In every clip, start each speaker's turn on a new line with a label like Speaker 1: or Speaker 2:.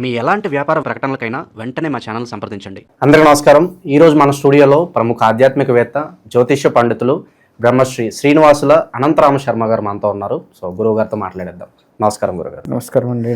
Speaker 1: మీ ఎలాంటి వ్యాపార ప్రకటనలకైనా వెంటనే మా ఛానల్ సంప్రదించండి.
Speaker 2: అందరికీ నమస్కారం. ఈరోజు మన స్టూడియోలో ప్రముఖ ఆధ్యాత్మికవేత్త జ్యోతిష్య పండితులు బ్రహ్మశ్రీ శ్రీనివాసుల అనంతరామ శర్మ గారు మనతో ఉన్నారు. సో గురువు గారితో మాట్లాడేద్దాం. నమస్కారం గురుగారు
Speaker 3: నమస్కారం అండి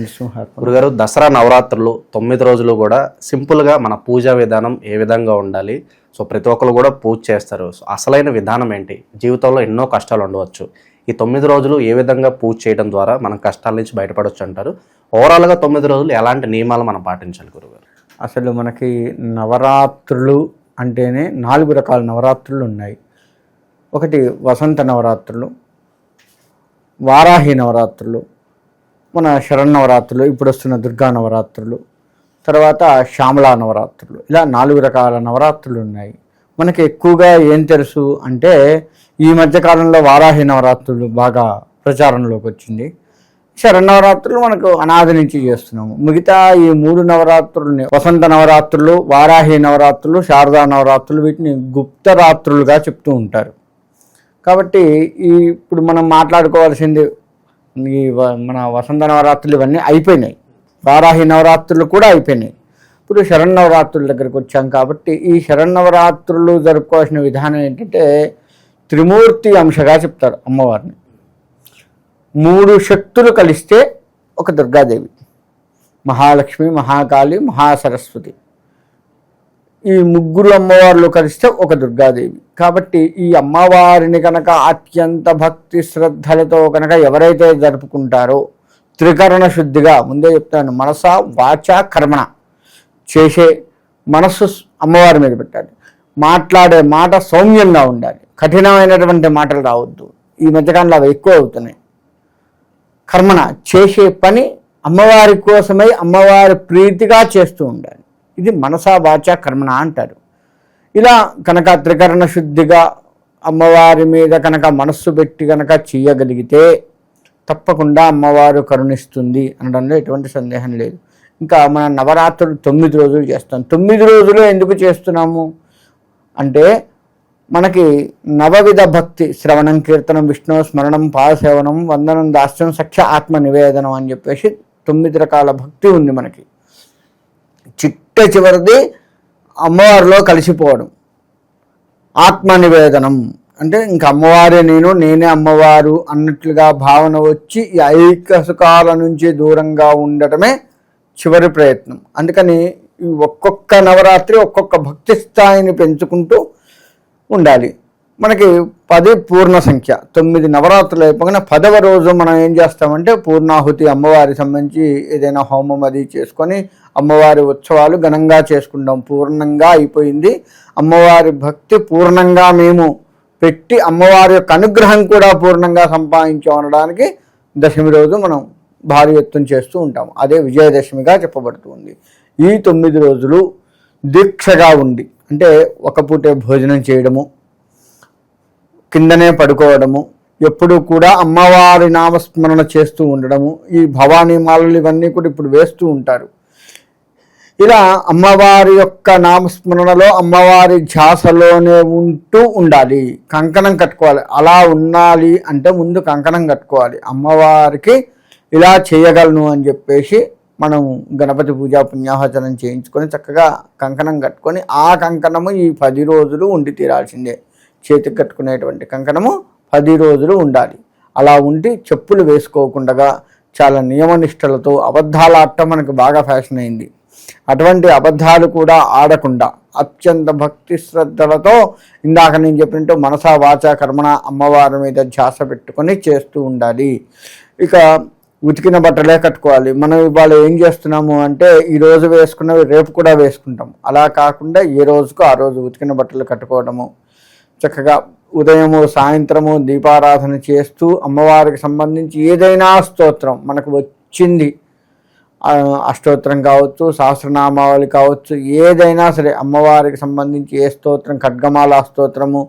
Speaker 2: గురుగారు దసరా నవరాత్రులు తొమ్మిది రోజులు కూడా సింపుల్గా మన పూజా విధానం ఏ విధంగా ఉండాలి? సో ప్రతి ఒక్కరు కూడా పూజ చేస్తారు. సో అసలైన విధానం ఏంటి? జీవితంలో ఎన్నో కష్టాలు ఉండవచ్చు. ఈ తొమ్మిది రోజులు ఏ విధంగా పూజ చేయడం ద్వారా మనం కష్టాల నుంచి బయటపడవచ్చు అంటారు? ఓవరాల్గా తొమ్మిది రోజులు ఎలాంటి నియమాలు మనం పాటించాలి గురుగారు?
Speaker 3: అసలు మనకి నవరాత్రులు అంటేనే నాలుగు రకాల నవరాత్రులు ఉన్నాయి. ఒకటి వసంత నవరాత్రులు వారాహి నవరాత్రులు మన శరన్నవరాత్రులు ఇప్పుడు వస్తున్న దుర్గా నవరాత్రులు తర్వాత శ్యామలా నవరాత్రులు. ఇలా నాలుగు రకాల నవరాత్రులు ఉన్నాయి. మనకి ఎక్కువగా ఏం తెలుసు అంటే ఈ మధ్యకాలంలో వారాహి నవరాత్రులు బాగా ప్రచారంలోకి వచ్చింది. శరన్నవరాత్రులు మనకు అనాది నుంచి చేస్తున్నాము. మిగతా ఈ మూడు నవరాత్రులని వసంత నవరాత్రులు వారాహి నవరాత్రులు శారదా నవరాత్రులు వీటిని గుప్త రాత్రులుగా చెప్తూ ఉంటారు. కాబట్టి ఈ ఇప్పుడు మనం మాట్లాడుకోవాల్సింది ఈ మన వసంత నవరాత్రులు ఇవన్నీ అయిపోయినాయి. వారాహి నవరాత్రులు కూడా అయిపోయినాయి. ఇప్పుడు శరన్నవరాత్రుల దగ్గరికి వచ్చాం కాబట్టి ఈ శరన్నవరాత్రులు జరుపుకోవాల్సిన విధానం ఏంటంటే త్రిమూర్తి అంశగా చెప్తారు అమ్మవారిని. మూడు శక్తులు కలిస్తే ఒక దుర్గాదేవి మహాలక్ష్మి మహాకాళి మహాసరస్వతి. ఈ ముగ్గురు అమ్మవార్లు కలిస్తే ఒక దుర్గాదేవి. కాబట్టి ఈ అమ్మవారిని కనుక అత్యంత భక్తి శ్రద్ధలతో కనుక ఎవరైతే జరుపుకుంటారో త్రికరణ శుద్ధిగా ముందే చెప్తాను మనస వాచ కర్మణ. చేసే మనస్సు అమ్మవారి మీద పెట్టాలి. మాట్లాడే మాట సౌమ్యంగా ఉండాలి. కఠినమైనటువంటి మాటలు రావద్దు. ఈ మధ్యకాలంలో అవి ఎక్కువ అవుతున్నాయి. కర్మణ చేసే పని అమ్మవారి కోసమై అమ్మవారి ప్రీతిగా చేస్తూ ఉండాలి. ఇది మనసా వాచ కర్మణ అంటారు. ఇలా కనుక త్రికరణ శుద్ధిగా అమ్మవారి మీద కనుక మనస్సు పెట్టి కనుక చేయగలిగితే తప్పకుండా అమ్మవారు కరుణిస్తుంది అనడంలో ఎటువంటి సందేహం లేదు. ఇంకా మన నవరాత్రులు తొమ్మిది రోజులు చేస్తాం. తొమ్మిది రోజులు ఎందుకు చేస్తున్నాము? అంటే మనకి నవవిధ భక్తి శ్రవణం కీర్తనం విష్ణు స్మరణం పాదసేవనం వందనం దాస్యం సఖ్య ఆత్మ నివేదనం అని చెప్పేసి తొమ్మిది రకాల భక్తి ఉంది మనకి. చిట్ట చివరిది అమ్మవారిలో కలిసిపోవడం. ఆత్మ నివేదనం. అంటే ఇంకా అమ్మవారే నేను నేనే అమ్మవారు అన్నట్లుగా భావన వచ్చి ఈ ఐక సుఖాల నుంచి దూరంగా ఉండటమే చివరి ప్రయత్నం. అందుకని ఒక్కొక్క నవరాత్రి ఒక్కొక్క భక్తి స్థాయిని పెంచుకుంటూ ఉండాలి. మనకి పది పూర్ణ సంఖ్య తొమ్మిది నవరాత్రులు అయిపోగానే పదవ రోజు మనం ఏం చేస్తామంటే పూర్ణాహుతి అమ్మవారి సంబంధించి ఏదైనా హోమం అది చేసుకొని అమ్మవారి ఉత్సవాలు ఘనంగా చేసుకుంటాం. పూర్ణంగా అయిపోయింది. అమ్మవారి భక్తి పూర్ణంగా మేము పెట్టి అమ్మవారి యొక్క అనుగ్రహం కూడా పూర్ణంగా సంపాదించామనడానికి దశమి రోజు మనం భారీ ఎత్తున చేస్తూ ఉంటాం అదే విజయదశమిగా చెప్పబడుతుంది. ఈ తొమ్మిది రోజులు దీక్షగా ఉండి అంటే ఒక పూటే భోజనం చేయడము కిందనే పడుకోవడము ఎప్పుడూ కూడా అమ్మవారి నామస్మరణ చేస్తూ ఉండడము ఈ భవానీ మాలలు ఇవన్నీ కూడా ఇప్పుడు వేస్తూ ఉంటారు. ఇలా అమ్మవారి యొక్క నామస్మరణలో అమ్మవారి ధ్యాసలోనే ఉంటూ ఉండాలి. కంకణం కట్టుకోవాలి. అలా ఉండాలి అంటే ముందు కంకణం కట్టుకోవాలి. అమ్మవారికి ఇలా చేయగలను అని చెప్పేసి మనం గణపతి పూజా పుణ్యాహచనం చేయించుకొని చక్కగా కంకణం కట్టుకొని ఆ కంకణము ఈ పది రోజులు ఉండి తీరాల్సిందే. చేతికి కట్టుకునేటువంటి కంకణము పది రోజులు ఉండాలి. అలా ఉండి చెప్పులు వేసుకోకుండా చాలా నియమనిష్టలతో అబద్ధాలు ఆడటం మనకు బాగా ఫ్యాషన్ అయింది. అటువంటి అబద్ధాలు కూడా ఆడకుండా అత్యంత భక్తి శ్రద్ధలతో ఇందాక నేను చెప్పినట్టు మనసా వాచ కర్మణ అమ్మవారి మీద ధ్యాస పెట్టుకొని చేస్తూ ఉండాలి. ఇక ఉతికిన బట్టలే కట్టుకోవాలి. మనం ఇవాళ ఏం చేస్తున్నాము అంటే ఈ రోజు వేసుకున్నవి రేపు కూడా వేసుకుంటాం అలా కాకుండా ఏ రోజుకు ఆ రోజు ఉతికిన బట్టలు కట్టుకోవడము చక్కగా ఉదయము సాయంత్రము దీపారాధన చేస్తూ అమ్మవారికి సంబంధించి ఏదైనా స్తోత్రం మనకు వచ్చింది ఆ, అష్టోత్తరం కావచ్చు సహస్రనామావళి కావచ్చు ఏదైనా సరే అమ్మవారికి సంబంధించి ఏ స్తోత్రం ఖడ్గమాల స్తోత్రము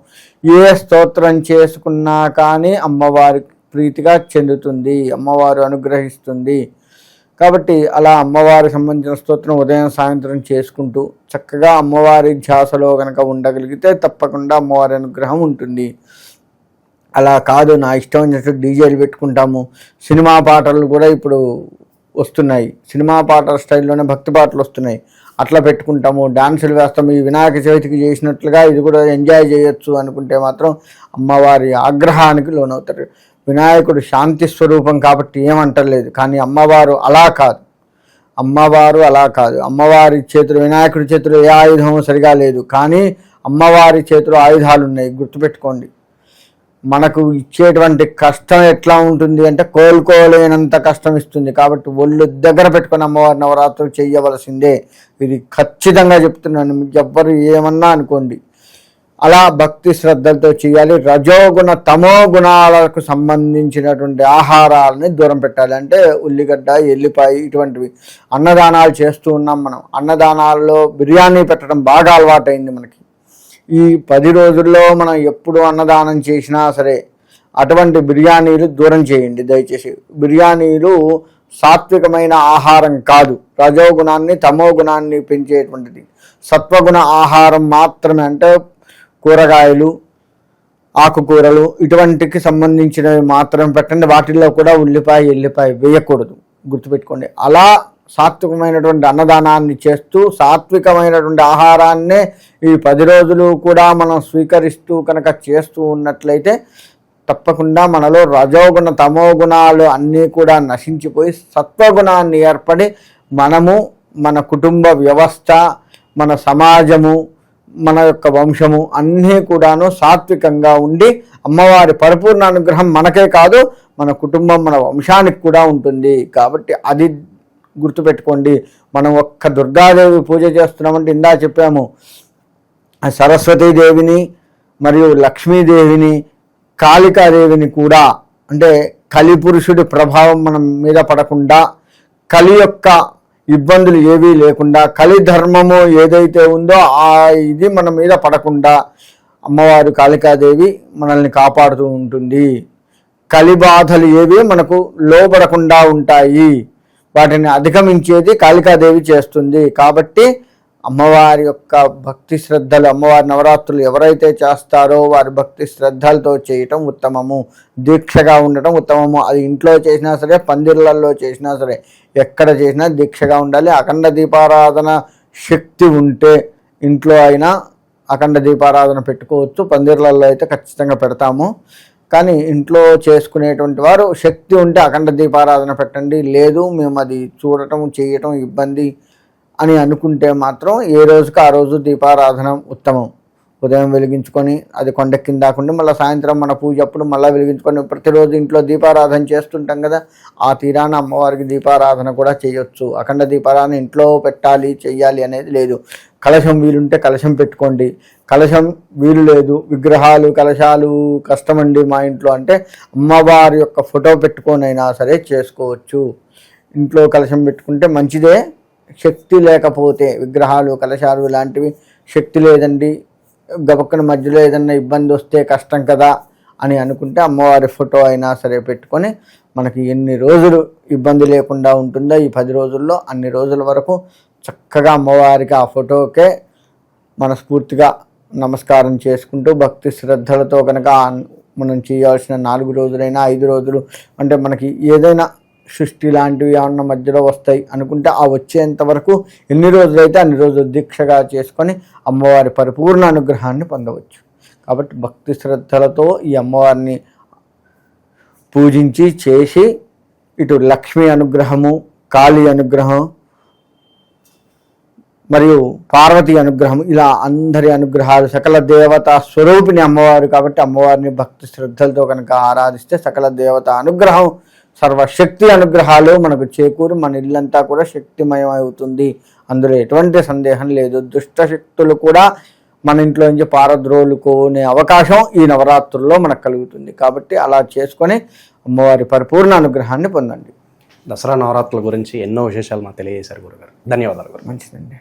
Speaker 3: ఏ స్తోత్రం చేసుకున్నా కానీ అమ్మవారికి ప్రీతిగా చెందుతుంది అమ్మవారు అనుగ్రహిస్తుంది. కాబట్టి అలా అమ్మవారికి సంబంధించిన స్తోత్రం ఉదయం సాయంత్రం చేసుకుంటూ చక్కగా అమ్మవారి ధ్యాసలో కనుక ఉండగలిగితే తప్పకుండా అమ్మవారి అనుగ్రహం ఉంటుంది. అలా కాదు నా ఇష్టం వచ్చినట్టు డీజేలు పెట్టుకుంటాము. సినిమా పాటలు కూడా ఇప్పుడు వస్తున్నాయి. సినిమా పాటల స్టైల్లోనే భక్తి పాటలు వస్తున్నాయి. అట్లా పెట్టుకుంటాము. డాన్సులు వేస్తాము. ఈ వినాయక చవితికి చేసినట్లుగా ఇది కూడా ఎంజాయ్ చేయొచ్చు అనుకుంటే మాత్రం అమ్మవారి ఆగ్రహానికి లోనవుతారు. వినాయకుడు శాంతి స్వరూపం కాబట్టి ఏమంటలేదు. కానీ అమ్మవారు అలా కాదు. అమ్మవారు అలా కాదు. అమ్మవారి చేతులు వినాయకుడి చేతిలో ఏ ఆయుధం సరిగా లేదు. కానీ అమ్మవారి చేతిలో ఆయుధాలు ఉన్నాయి. గుర్తుపెట్టుకోండి. మనకు ఇచ్చేటువంటి కష్టం ఎట్లా ఉంటుంది అంటే కోలుకోలేనంత కష్టం ఇస్తుంది. కాబట్టి ఒళ్ళు దగ్గర పెట్టుకొని అమ్మవారి నవరాత్రులు చేయవలసిందే. ఇది ఖచ్చితంగా చెప్తున్నాను. ఎవ్వరు ఏమన్నా అనుకోండి. అలా భక్తి శ్రద్ధలతో చేయాలి. రజోగుణ తమో గుణాలకు సంబంధించినటువంటి ఆహారాలని దూరం పెట్టాలి. అంటే ఉల్లిగడ్డ ఎల్లిపాయ ఇటువంటివి అన్నదానాలు చేస్తూ ఉన్నాం మనం. అన్నదానాల్లో బిర్యానీ పెట్టడం బాగా అలవాటైంది మనకి. ఈ పది రోజుల్లో మనం ఎప్పుడు అన్నదానం చేసినా సరే అటువంటి బిర్యానీలు దూరం చేయండి. దయచేసి బిర్యానీలు సాత్వికమైన ఆహారం కాదు. రజోగుణాన్ని తమో గుణాన్ని పెంచేటువంటిది. సత్వగుణ ఆహారం మాత్రమే. అంటే కూరగాయలు ఆకుకూరలు ఇటువంటికి సంబంధించినవి మాత్రం పెట్టండి. వాటిల్లో కూడా ఉల్లిపాయ ఎల్లిపాయ వేయకూడదు. గుర్తుపెట్టుకోండి. అలా సాత్వికమైనటువంటి అన్నదానాన్ని చేస్తూ సాత్వికమైనటువంటి ఆహారాన్నే ఈ పది రోజులు కూడా మనం స్వీకరిస్తూ కనుక చేస్తూ ఉన్నట్లయితే తప్పకుండా మనలో రజోగుణ తమో గుణాలు అన్నీ కూడా నశించిపోయి సత్వగుణాన్ని ఏర్పడి మనము మన కుటుంబ వ్యవస్థ మన సమాజము మన యొక్క వంశము అన్నీ కూడాను సాత్వికంగా ఉండి అమ్మవారి పరిపూర్ణ అనుగ్రహం మనకే కాదు మన కుటుంబం మన వంశానికి కూడా ఉంటుంది. కాబట్టి అది గుర్తుపెట్టుకోండి. మనం ఒక్క దుర్గాదేవి పూజ చేస్తున్నామంటే ఇందా చెప్పాము. సరస్వతీదేవిని మరియు లక్ష్మీదేవిని కాళికాదేవిని కూడా. అంటే కలిపురుషుడి ప్రభావం మనం మీద పడకుండా కలి యొక్క ఇబ్బందులు ఏవీ లేకుండా కలి ధర్మము ఏదైతే ఉందో ఆ ఇది మన మీద పడకుండా అమ్మవారు కాళికాదేవి మనల్ని కాపాడుతూ ఉంటుంది. కలి బాధలు ఏవి మనకు లోపడకుండా ఉంటాయి. వాటిని అధిగమించేది కాళికాదేవి చేస్తుంది. కాబట్టి అమ్మవారి యొక్క భక్తి శ్రద్ధలు అమ్మవారి నవరాత్రులు ఎవరైతే చేస్తారో వారి భక్తి శ్రద్ధలతో చేయటం ఉత్తమము. దీక్షగా ఉండటం ఉత్తమము. అది ఇంట్లో చేసినా సరే పందిర్లలో చేసినా సరే ఎక్కడ చేసినా దీక్షగా ఉండాలి. అఖండ దీపారాధన శక్తి ఉంటే ఇంట్లో అయినా అఖండ దీపారాధన పెట్టుకోవచ్చు. పందిర్లలో అయితే ఖచ్చితంగా పెడతాము. కానీ ఇంట్లో చేసుకునేటువంటి వారు శక్తి ఉంటే అఖండ దీపారాధన పెట్టండి. లేదు మేము అది చూడటం చేయటం ఇబ్బంది అని అనుకుంటే మాత్రం ఏ రోజుకి ఆ రోజు దీపారాధన ఉత్తమం. ఉదయం వెలిగించుకొని అది కొండెక్కింద దాకుండా మళ్ళీ సాయంత్రం మన పూజ అప్పుడు మళ్ళీ వెలిగించుకొని ప్రతిరోజు ఇంట్లో దీపారాధన చేస్తుంటాం కదా ఆ తీరాన అమ్మవారికి దీపారాధన కూడా చేయొచ్చు. అఖండ దీపారాధన ఇంట్లో పెట్టాలి చెయ్యాలి అనేది లేదు. కలశం వీలుంటే కలశం పెట్టుకోండి. కలశం వీలు లేదు విగ్రహాలు కలశాలు కష్టమండి మా ఇంట్లో అంటే అమ్మవారి యొక్క ఫోటో పెట్టుకొనైనా సరే చేసుకోవచ్చు. ఇంట్లో కలశం పెట్టుకుంటే మంచిదే శక్తి లేకపోతే విగ్రహాలు కలశాలు ఇలాంటివి శక్తి లేదండి. గబక్కన మధ్యలో ఏదన్నా ఇబ్బంది వస్తే కష్టం కదా అని అనుకుంటే అమ్మవారి ఫోటో అయినా సరే పెట్టుకొని మనకి ఎన్ని రోజులు ఇబ్బంది లేకుండా ఉంటుందో ఈ పది రోజుల్లో అన్ని రోజుల వరకు చక్కగా అమ్మవారికి ఆ ఫోటోకే మనస్ఫూర్తిగా నమస్కారం చేసుకుంటూ భక్తి శ్రద్ధలతో కనుక మనం చేయాల్సిన నాలుగు రోజులైనా ఐదు రోజులు అంటే మనకి ఏదైనా సృష్టి లాంటివి ఏమన్నా మధ్యలో వస్తాయి అనుకుంటే ఆ వచ్చేంత వరకు ఎన్ని రోజులైతే అన్ని రోజులు దీక్షగా చేసుకొని అమ్మవారి పరిపూర్ణ అనుగ్రహాన్ని పొందవచ్చు. కాబట్టి భక్తి శ్రద్ధలతో ఈ అమ్మవారిని పూజించి చేసి ఇటు లక్ష్మీ అనుగ్రహము కాళీ అనుగ్రహం మరియు పార్వతి అనుగ్రహం ఇలా అందరి అనుగ్రహాలు సకల దేవత స్వరూపిణి అమ్మవారు కాబట్టి అమ్మవారిని భక్తి శ్రద్ధలతో కనుక ఆరాధిస్తే సకల దేవత అనుగ్రహం సర్వశక్తి అనుగ్రహాలు మనకు చేకూరు మన ఇల్లంతా కూడా శక్తిమయం అవుతుంది. అందులో ఎటువంటి సందేహం లేదు. దుష్ట శక్తులు కూడా మన ఇంట్లో నుంచి పారద్రోలుకునే అవకాశం ఈ నవరాత్రుల్లో మనకు కలుగుతుంది. కాబట్టి అలా చేసుకొని అమ్మవారి పరిపూర్ణ అనుగ్రహాన్ని పొందండి.
Speaker 2: దసరా నవరాత్రుల గురించి ఎన్నో విశేషాలు మాకు తెలియజేశారు గురుగారు. ధన్యవాదాలు గురు
Speaker 3: మంచిదండి.